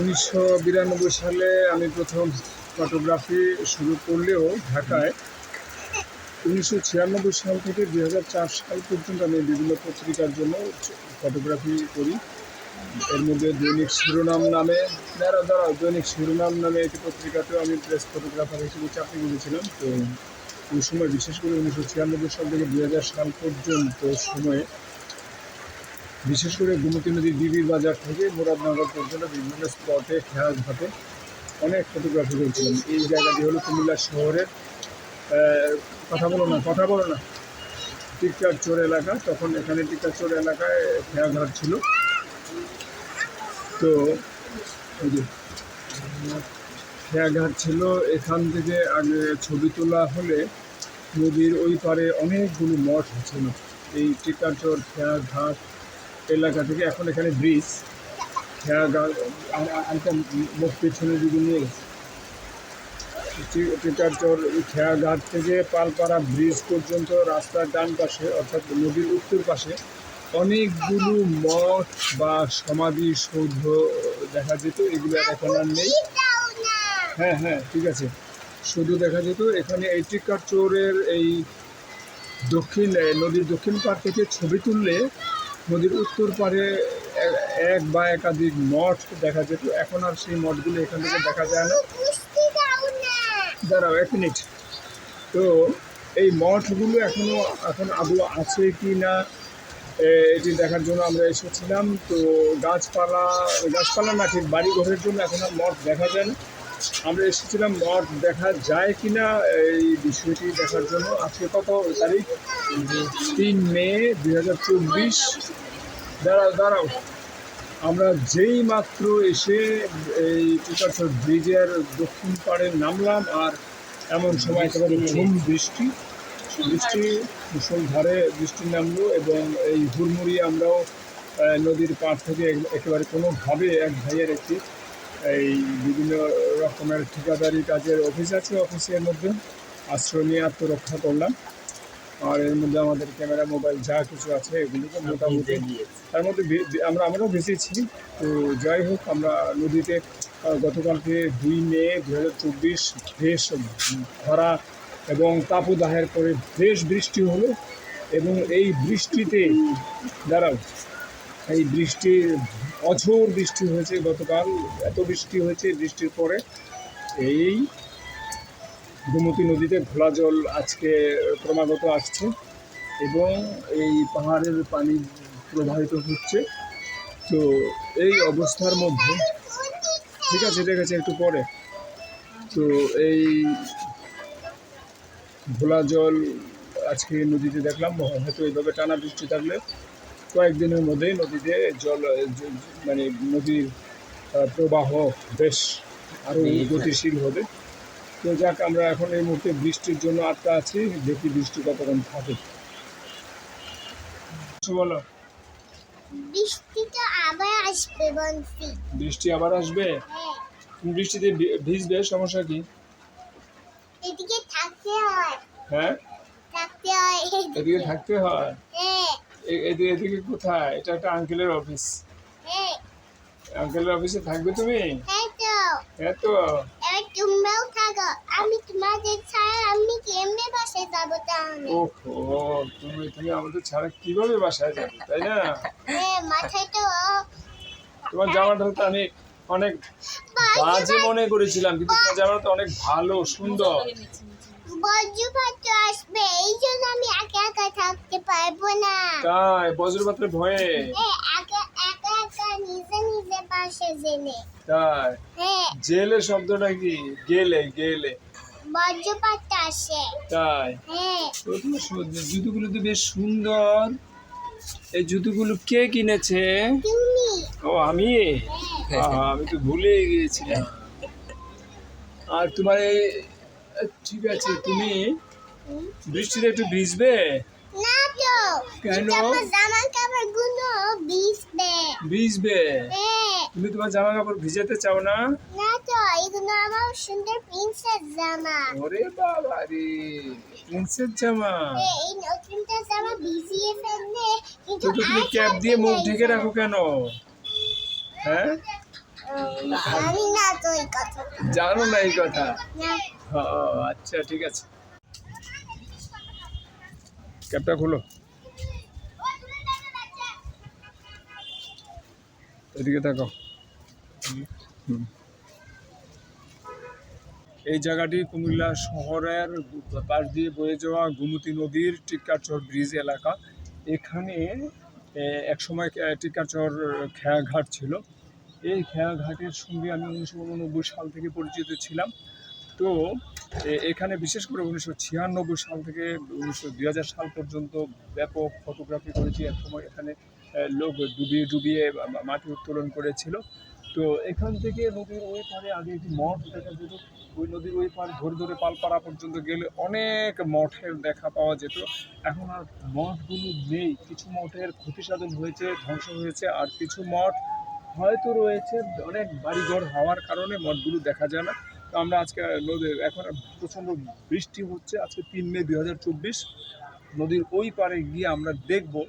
উনিশশো বিরানব্বই সালে আমি প্রথম ফটোগ্রাফি শুরু করলেও ঢাকায় উনিশশো ছিয়ানব্বই সাল থেকে দুই হাজার চার সাল পর্যন্ত আমি বিভিন্ন পত্রিকার জন্য ফটোগ্রাফি করি। এর মধ্যে দৈনিক শিরোনাম নামে দাঁড়া দাঁড়া দৈনিক শিরোনাম নামে একটি পত্রিকাতেও আমি প্রেস ফটোগ্রাফার হিসেবে চাকরি করেছিলাম। তো ওই সময় বিশেষ করে উনিশশো ছিয়ানব্বই সাল থেকে দুই হাজার সাল পর্যন্ত সময়ে বিশেষ করে গোমতী নদীর ডিবির বাজার থেকে মুরাদনগর পর্যন্ত বিভিন্ন স্পটে খেয়াল ঘাটে অনেক ফটোগ্রাফি করেছিলাম। এই জায়গাটি হলো কুমিল্লা শহরের কথা বলো না, কথা বলো না। টিকার চোর এলাকা, তখন এখানে টিকার চোর এলাকায় খেয়াঘাট ছিল। তো খেয়াঘাট ছিল, এখান থেকে আগে ছবি তোলা হলে নদীর ওই পারে অনেকগুলো মঠ ছিল এই টিকাচর খেয়াঘাট এলাকা থেকে এখন এখানে ব্রিজ খেয়াঘাট আরেকটা মুখ পেছনে দিকে নিয়ে গেছে। টি- টিকাচর খেয়াঘাট থেকে পালপাড়া ব্রিজ পর্যন্ত রাস্তার ডান পাশে, অর্থাৎ নদীর উত্তর পাশে, অনেকগুলো মঠ বা সমাধি, সৌধ দেখা যেত। এগুলো আর এখন আর নেই। হ্যাঁ হ্যাঁ ঠিক আছে। শুধু দেখা যেত। এখানে এই টিকার চোরের এই দক্ষিণ নদীর দক্ষিণ পাড় থেকে ছবি তুললে নদীর উত্তর এ- এক বা একাধিক মঠ দেখা যেত। এখন আর সেই মঠগুলো এখান থেকে দেখা যায় না। দাঁড়াও এক তো এই মঠগুলো এখনও এখন আদৌ আছে কি না এটি দেখার জন্য আমরা এসেছিলাম। তো গাছপালা গাছপালা না, ঠিক বাড়ি ঘরের জন্য এখন আর মঠ দেখা যায় না। আমরা এসেছিলাম, মঠ দেখা যায় কি না, এই বিষয়টি দেখার জন্য। আজকে কত তারিখ? তিন মে দুই হাজার চব্বিশ। দাঁড়াও দাঁড়াও। আমরা যেই মাত্র এসে এই টিকাচর ব্রিজের দক্ষিণ পাড়ে নামলাম আর এমন সময় একেবারে ঝুম বৃষ্টি। বৃষ্টি মুসলধারে বৃষ্টি নামলো এবং এই হুড়মুড়ি আমরাও নদীর পাড় থেকে একেবারে কোনোভাবে এক ভাইয়ের একটি এই বিভিন্ন রকমের ঠিকাদারি কাজের অফিস আছে অফিসের মধ্যে। আশ্রয় নিয়ে আত্মরক্ষা করলাম। আর এর মধ্যে আমাদের ক্যামেরা মোবাইল যা কিছু আছে এগুলোকে মোটামুটি তার মধ্যে আমরা আমরাও ভেসেছি তো যাই হোক আমরা নদীতে গতকালকে দুই মে দু হাজার চব্বিশ বেশ খরা এবং তাপদাহের পরে বেশ বৃষ্টি হলো এবং এই বৃষ্টিতে দাঁড়াও এই বৃষ্টি অঝোর বৃষ্টি হয়েছে গতকাল এত বৃষ্টি হয়েছে বৃষ্টির পরে এই গোমতী নদীতে ঘোলা জল আজকে ক্রমাগত আসছে এবং এই পাহাড়ের পানি প্রবাহিত হচ্ছে। তো এই অবস্থার মধ্যে ঠিক আছে ঠিক আছে একটু পরে। তো এই ঘোলা জল আজকে নদীতে দেখলাম হয়তো এইভাবে টানা বৃষ্টি থাকলে কয়েকদিনের মধ্যেই নদীতে জল মানে নদীর প্রবাহ বেশ আরও গতিশীল হবে। তো যাক আমরা এখন এই মুহূর্তে বৃষ্টির জন্য আটকা আছি। দেখি বৃষ্টি কতক্ষণ থাকে। বলো। বৃষ্টিটা আবার আসবে বলছি। বৃষ্টি আবার আসবে? হ্যাঁ। বৃষ্টিতে ভিজবে? সমস্যা কি? এদিকে থাকতে হয়। হ্যাঁ? থাকতে হয়। এদিকে থাকতে হয়? হ্যাঁ। এদিকে এদিকে কোথায়? এটা একটা আঙ্কেলের অফিস আঙ্কেলের অফিসে থাকবে তুমি? হ্যাঁ তো। হ্যাঁ তো। তোমরাও থাকো। আমি তোমাদের ছাড়া আমি কেমনে বাসে যাব তাহলে? ওহো তুমি তুমি আমাদের ছাড়া কীভাবে বাসায় যাবে তাই না? হ্যাঁ মাথায় তো তোমার জামাটা তো আমি অনেক বাজে মনে করেছিলাম কিন্তু তোমার জামাটা তো অনেক ভালো সুন্দর। বজ্রপাত আসবে এই জন্য আমি একা একা থাকতে পারব না। তাই বজ্রপাতের ভয়ে। হ্যাঁ একা একা নিজে নিজে বাসে জেনে তাই? হ্যাঁ। জেলে শব্দটা কি? গেলে গেলে। বজ্রপাত আসে। তাই? হ্যাঁ। জুতোগুলো তো বেশ সুন্দর। এই জুতোগুলো কে কিনেছে? তুমি। ও আমি? হ্যাঁ। আমি তো ভুলে গিয়েছিলাম। আর তোমার ঠিক আছে তুমি বৃষ্টিতে একটু ভিজবে? না তো কেন? জামা কাপড়গুলো ভিজবে। ভিজবে? হ্যাঁ। তুমি তোমার জামা কাপড় ভিজাতে চাও না? না তো এগুলো আমার সুন্দর প্রিন্সেস জামা। ওরে বাবা রে প্রিন্সেস জামা। এ, এই নতুনটা জামা ভিজিয়ে ফেললে কিন্তু তুমি ক্যাপ দিয়ে মুখ ঢেকে রাখো কেন? হ্যাঁ? জানি না তো এই কথা জানো না এই কথা? আচ্ছা ঠিক আছে। ক্যাপটা খোলো। এদিকে থাকো এই জায়গাটি কুমিল্লা শহরের পাশ দিয়ে বয়ে যাওয়া গোমতী নদীর টিকাচর ব্রিজ এলাকা। এখানে একসময় টিকাচর খেয়াঘাট ছিল। এই খেয়াঘাটের সঙ্গে আমি উনিশশো উননব্বই সাল থেকে পরিচিত ছিলাম। তো এখানে বিশেষ করে উনিশশো ছিয়ানব্বই সাল থেকে উনিশশো দুই সাল পর্যন্ত ব্যাপক ফটোগ্রাফি করেছি। এক সময় এখানে লোক ডুবিয়ে ডুবিয়ে মাটি উত্তোলন করেছিল। তো এখান থেকে নদীর ওই পারে আগে একটি মঠ দেখা যেত। ওই নদীর ওই পার ধরে ধরে পালপাড়া পর্যন্ত গেলে অনেক মঠের দেখা পাওয়া যেত। এখন আর মঠগুলো নেই। কিছু মঠের ক্ষতিসাধন হয়েছে, ধ্বংস হয়েছে, আর কিছু মঠ হয়তো রয়েছে। অনেক বাড়িঘর হওয়ার কারণে মঠগুলো দেখা যায় না। তো আমরা আজকে নদীর, এখন প্রচণ্ড বৃষ্টি হচ্ছে, আজকে তিন মে দুই হাজার চব্বিশ। নদীর ওই পারে গিয়ে আমরা দেখব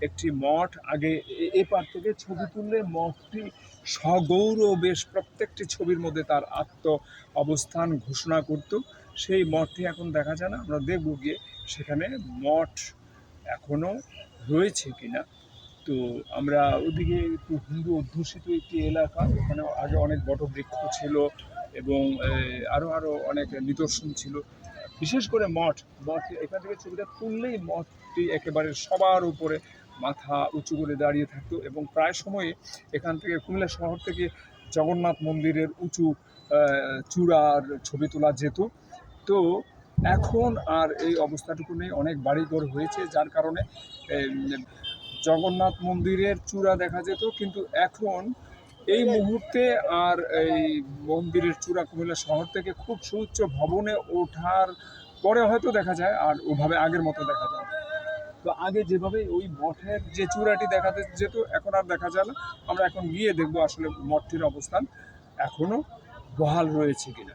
একটি মঠ। আগে এ- পার থেকে ছবি তুললে মঠটি সগৌরবেশ, প্রত্যেকটি ছবির মধ্যে তার আত্ম অবস্থান ঘোষণা করত। সেই মঠটি এখন দেখা যায় না, আমরা দেখব গিয়ে সেখানে মঠ এখনও রয়েছে কিনা। তো আমরা ওদিকে একটু হিন্দু অধ্যুষিত একটি এলাকা ওখানে আগে অনেক বটবৃক্ষ ছিল এবং আরও আরও অনেক নিদর্শন ছিল। বিশেষ করে মঠ মঠ এখান থেকে ছবিটা তুললেই মঠটি একেবারে সবার উপরে মাথা উঁচু করে দাঁড়িয়ে থাকতো এবং প্রায় সময়ে এখান থেকে কুমিল্লা শহর থেকে জগন্নাথ মন্দিরের উঁচু চূড়ার ছবি তোলা যেত। তো এখন আর এই অবস্থাটুকু নেই, অনেক বাড়িঘর হয়েছে, যার কারণে জগন্নাথ মন্দিরের চূড়া দেখা যেত, কিন্তু এখন এই মুহূর্তে আর এই মন্দিরের চূড়া কুমিল্লা শহর থেকে খুব সুউচ্চ ভবনে ওঠার পরে হয়তো দেখা যায়, আর ওভাবে আগের মতো দেখা যায় তো আগে যেভাবে ওই মঠের যে চূড়াটি দেখা যেত, এখন আর দেখা যায় না। আমরা এখন গিয়ে দেখব আসলে মঠটির অবস্থান এখনও বহাল রয়েছে কিনা।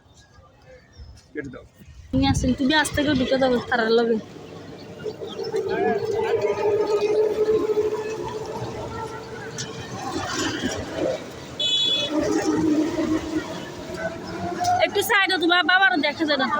কেটে দাও। তুমি থেকে ঢুকে যাবে তার একটু সাইডে তোমার বাবারও দেখা যায় না তো।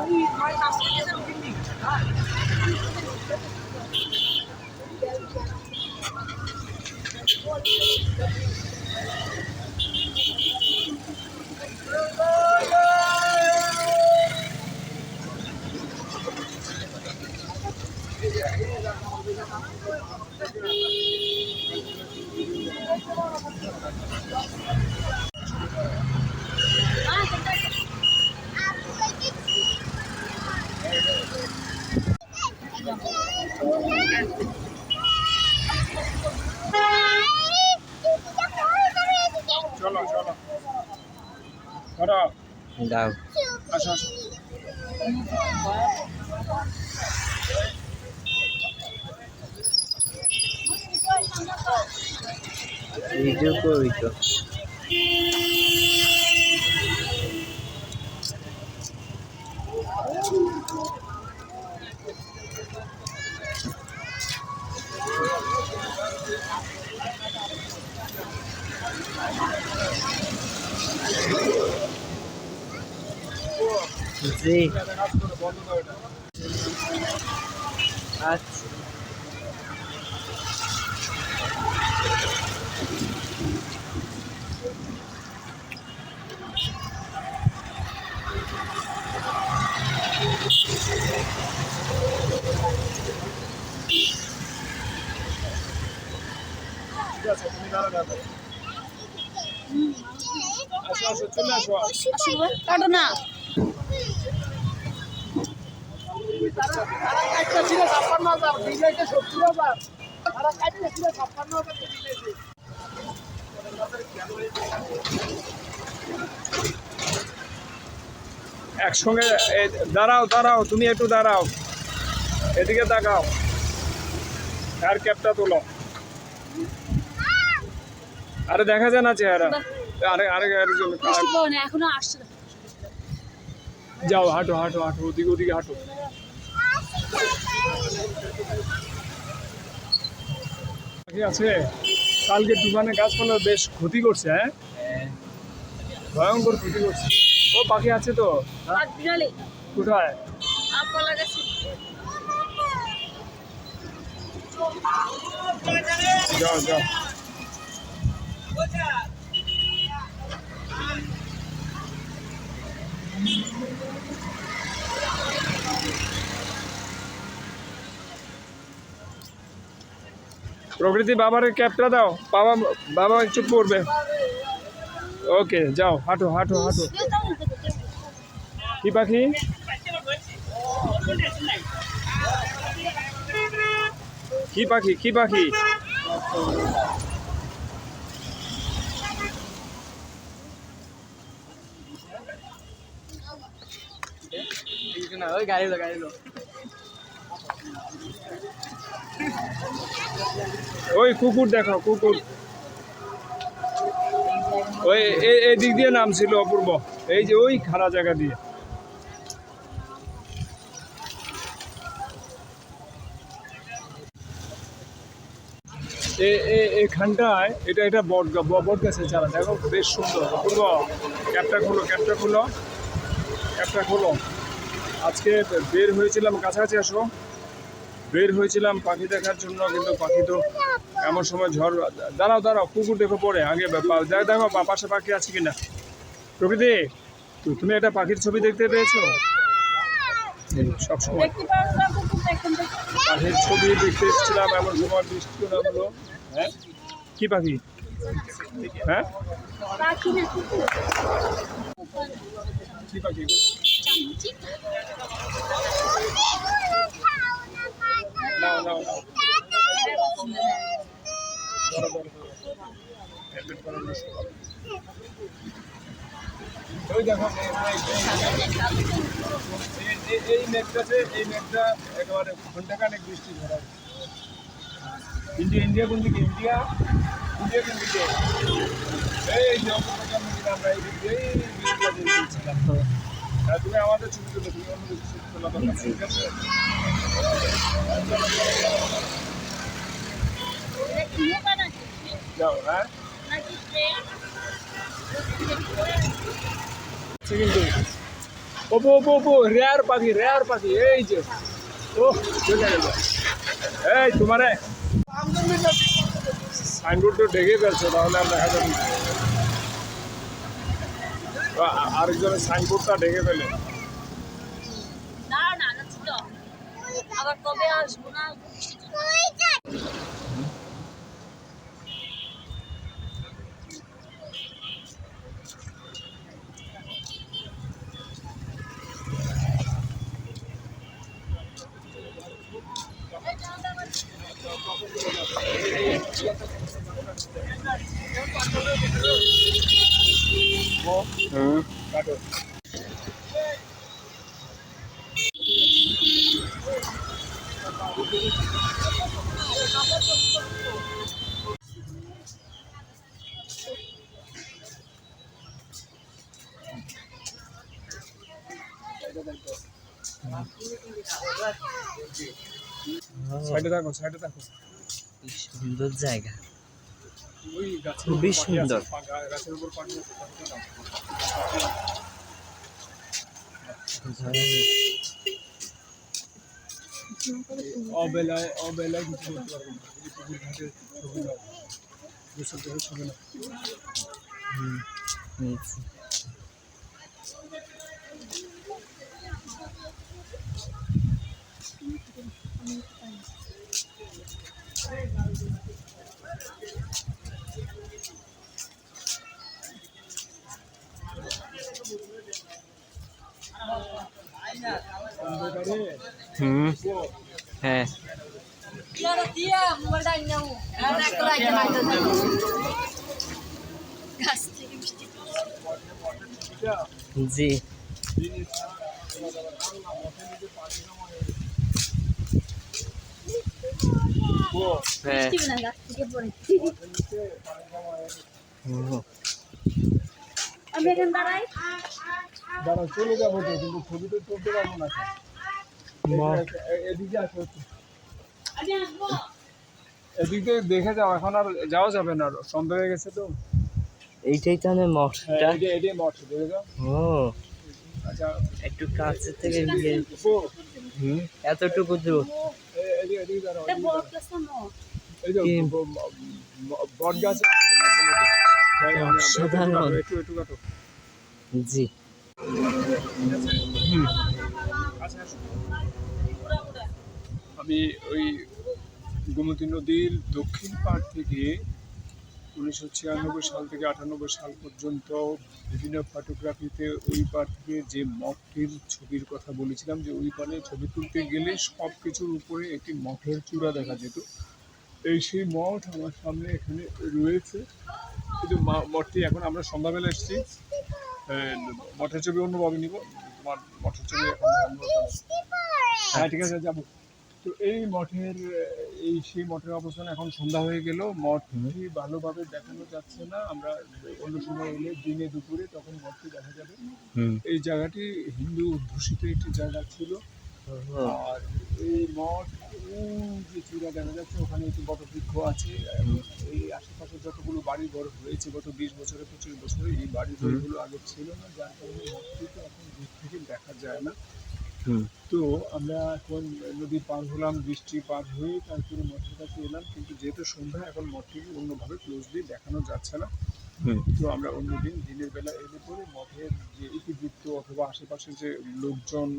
ভিডিও করি তো আছে তুমি দাঁড়া দাঁড়া আসো আসো চলে আসো। কাটো না। একসঙ্গে এ, দাঁড়াও দাঁড়াও তুমি একটু দাঁড়াও। এদিকে তাকাও। আর ক্যাপটা তোলো। আরে দেখা যায় না চেহারা। আরে আরে আরেকজন বৃষ্টি পাও না এখনও আসছে না। যাও হাঁটো হাঁটো হাঁটো ওদিকে ওদিকে হাঁটো। পাখি আছে? কালকে তুফানে গাছপালা বেশ ক্ষতি করছে হ্যাঁ? ভয়ঙ্কর ক্ষতি করছে। ও পাখি আছে তো? হ্যাঁ? কোথায়? যাও যাও। প্রকৃতি বাবার ক্যাপটা দাও। বাবা বাবা একটু পড়বে। ওকে, যাও, হাঁটো হাঁটো হাঁটো। কি পাখি? কি পাখি কি পাখি? ওই গাড়ি লো গাড়ি লো। ওই কুকুর দেখো, কুকুর। ওই এই দিক দিয়ে নাম ছিল অপূর্ব। এই যে ওই খাড়া জায়গা দিয়ে। এখানটায়, এটা এটা বট বট গাছের চারা। দেখো, বেশ সুন্দর। অপূর্ব। ক্যাপটা খোলো ক্যাপটা খোলো। ক্যাপটা খোলো। আজকে বের হয়েছিলাম কাছাকাছি আসো। বের হয়েছিলাম পাখি দেখার জন্য কিন্তু পাখি তো এমন সময় ঝড় দাঁড়াও দাঁড়াও কুকুর দেখো পরে আগে দেখো দেখো বা- পাশে পাখি আছে কিনা। প্রকৃতি তু- তুমি একটা পাখির ছবি দেখতে পেয়েছ? সবসময় পাখির ছবি দেখতে এসেছিলাম এমন সময় নামলো হ্যাঁ? কি পাখি? হ্যাঁ? পাখি কি পাখি ওই দেখো। এই- মেঘটাতে এই মেঘটা একেবারে ঘন্টাখানেক বৃষ্টি ধরা ইন্ডিয়া ইন্ডিয়া কোন দিকে ইন্ডিয়া ইন্ডিয়া কোন দিকে এই যে আমরা এই তুমি আমাদের ঠিক আছে? হ্যাঁ? কিন্তু ওপো ওপো ওপো, রেয়ার পাখি রেয়ার পাখি, এই যে। ও এই, তোমারে। সাইনবোর্ড তো ঢেকে ফেলছো, তাহলে আর দেখা যাবে আরেকজনের সাইনবোর্ডটা ঢেকে ফেলে। না না যাচ্ছি আবার কবে আসব না। কাটো সাইডে থাকো সাইডে থাকো। সুন্দর জায়গা। ওই গাছের খুবই উপর পাখি আছে, সুন্দর। পা- গাছের উপর পাখি আছে, পাখিটা নাও। অবেলায় অবেলায় কিছু করতে পারব না এই পুকুর ঘাটে ছবি নাও গোসল থেকে ছবি নাও নিয়েছি। অন্ধকারে হুম। হ্যাঁ। জি। হ্যাঁ। আমি এখানে দাঁড়াই। দাঁড়া চলে যাব তো কিন্তু ছবি তো তুলতে পারব না। এদিকে আসো। এদিক দেখে যাও এখন আর যাওয়া যাবে না আর সন্ধ্যা হয়ে গেছে তো। এইটাই তাহলে মঠটা এটাই মঠ দেখে যাও। ও। আচ্ছা। একটু কাছে থেকে হুম। এতটুকু দূর। দাঁড়াও দাঁড়াও। বট গাছ আছে জি। আমি ওই গোমতী নদীর দক্ষিণ পাড় থেকে উনিশশো ছিয়ানব্বই সাল থেকে আটানব্বই সাল পর্যন্ত বিভিন্ন ফটোগ্রাফিতে ওই পার থেকে যে মঠটির ছবির কথা বলেছিলাম, যে ওই পারে ছবি তুলতে গেলে সব কিছুর উপরে একটি মঠের চূড়া দেখা যেত। এই সেই মঠ আমার সামনে এখানে রয়েছে। কিন্তু মঠটি এখন আমরা সন্ধ্যাবেলা এসেছি। মঠের ছবি অন্যভাবে নিব তোমার মঠের ছবি এখন হ্যাঁ ঠিক আছে যাব। তো এই মঠের এই সেই মঠের অবস্থান এখন সন্ধ্যা হয়ে গেল। মঠটি ভালোভাবে দেখানো যাচ্ছে না। আমরা অন্য সময় এলে দিনে দুপুরে তখন মঠটি দেখা যাবে। এই জায়গাটি হিন্দু অধ্যুষিত একটি জায়গা ছিল। আর এই মঠ যে চূড়া দেখা যাচ্ছে ওখানে একটি বটবৃক্ষ আছে এই আশেপাশে যতগুলো বাড়ি ঘর হয়েছে গত বিশ বছরে পঁচিশ বছরে এই বাড়ি ঘরগুলো আগে ছিল না যার কারণে মঠটিকে এখন দূর থেকে দেখা যায় না তো আমরা এখন নদী পার হলাম, বৃষ্টি পার হয়ে তারপরে মঠের কাছে এলাম, কিন্তু যেহেতু সন্ধ্যা, এখন মঠটিকে অন্যভাবে ক্লোজলি দেখানো যাচ্ছে না। তো আমরা অন্যদিন দিনের বেলা এলে পরে মঠের যে ইতিবৃত্ত অথবা আশেপাশে যে লোকজন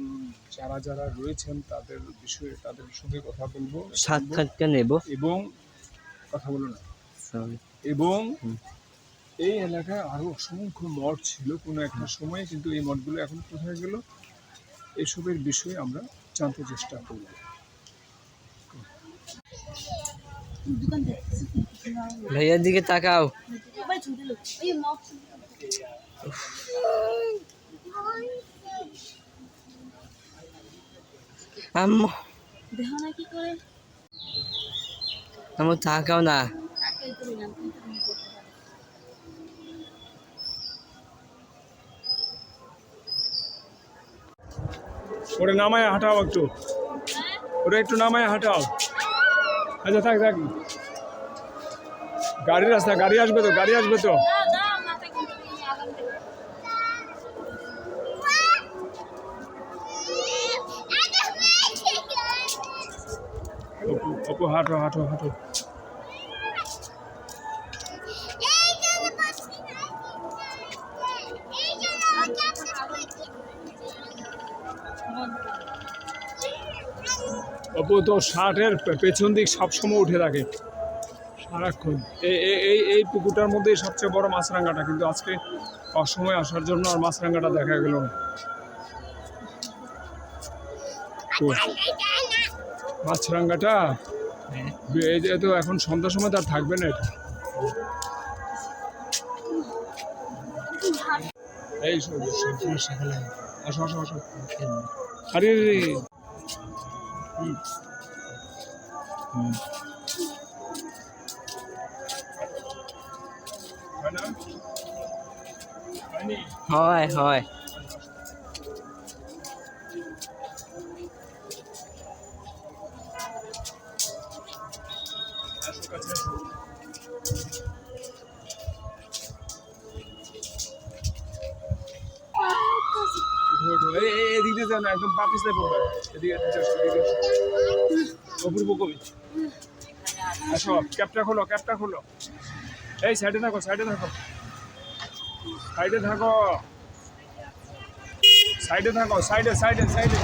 যারা যারা রয়েছেন তাদের বিষয়ে তাদের সঙ্গে কথা বলব সাক্ষাৎকার নেব। এবং কথা বলো না। এবং এই এলাকায় আরও অসংখ্য মঠ ছিল কোনো একটা সময়ে কিন্তু এই মঠগুলো এখন কোথায় গেল? এসবের বিষয়ে আমরা জানতে চেষ্টা করব। ভাইয়ার দিকে তাকাও। আম্মু। তাকাও না। ওরে নামায় হাঁটাও একটু। ওরে একটু নামায় হাঁটাও। আচ্ছা থাক থাক। গাড়ি রাস্তা গাড়ি আসবে তো গাড়ি আসবে তো। হাঁটো হাঁটো হাঁটো। অপু তো শার্টের পেছন দিক সবসময় উঠে থাকে। সারাক্ষণ। এই, এই- পুকুরটার মধ্যেই সবচেয়ে বড় মাছরাঙ্গাটা, কিন্তু আজকে অসময় আসার জন্য আর মাছরাঙ্গাটা দেখা গেল না। মাছরাঙ্গাটা? এই যে তো এখন সন্ধ্যার সময় তার থাকবে না এটা। এই আসো আসো আসো। আরে। হয় হয়। হয় যাও না, একদম পা পিছলে পড়বে। এদিকে। অপূর্ব কবি। আসো ক্যাপটা খোলো ক্যাপটা খোলো। এই সাইডে থাকো সাইডে থাকো। সাইডে থাকো। সাইডে থাকো সাইডে সাইডে সাইডে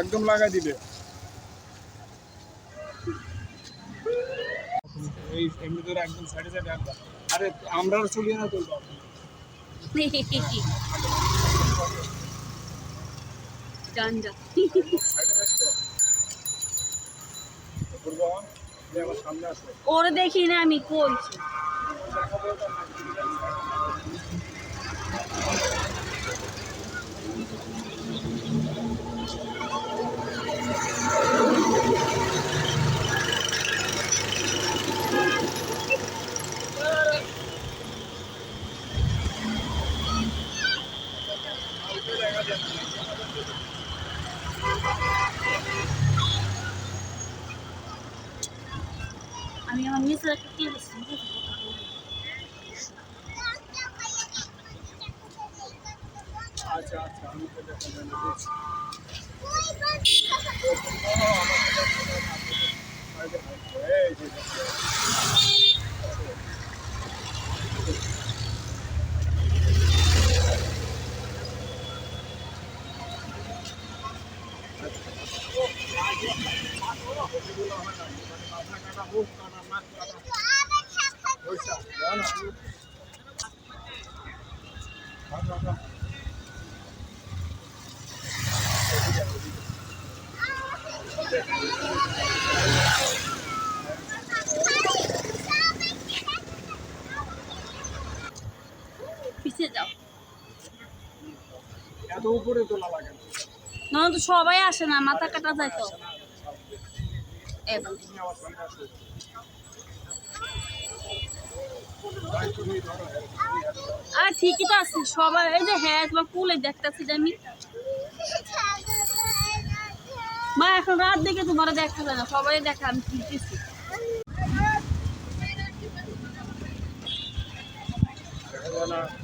একদম লাগাই দিবে। এই এমনি একদম সাইডে সাইডে আরে আমরা চলিয়ে না তুলবো সামনে আসো ওরে দেখি না আমি কই আমি আমার নিচে একটা কি বলছি আচ্ছা আচ্ছা আমি তো দেখা যায় না দেখছি। এই যে দেখো। মাথা কাটা হোক কাটা নাক কাটা ওইটা দাও না থাক, থাক, থাক। পিছিয়ে যাও উপরে তোলা লাগে না। তো সবাই আসে না মাথা কাটা যায় তো। আর ঠিকই তো আছে সবাই এই যে হ্যাঁ তোমার কুলে দেখতেছি যে আমি। মা এখন রাত দেখে তোমার দেখা যায় না সবাই দেখা আমি ফিরতেছি দেখা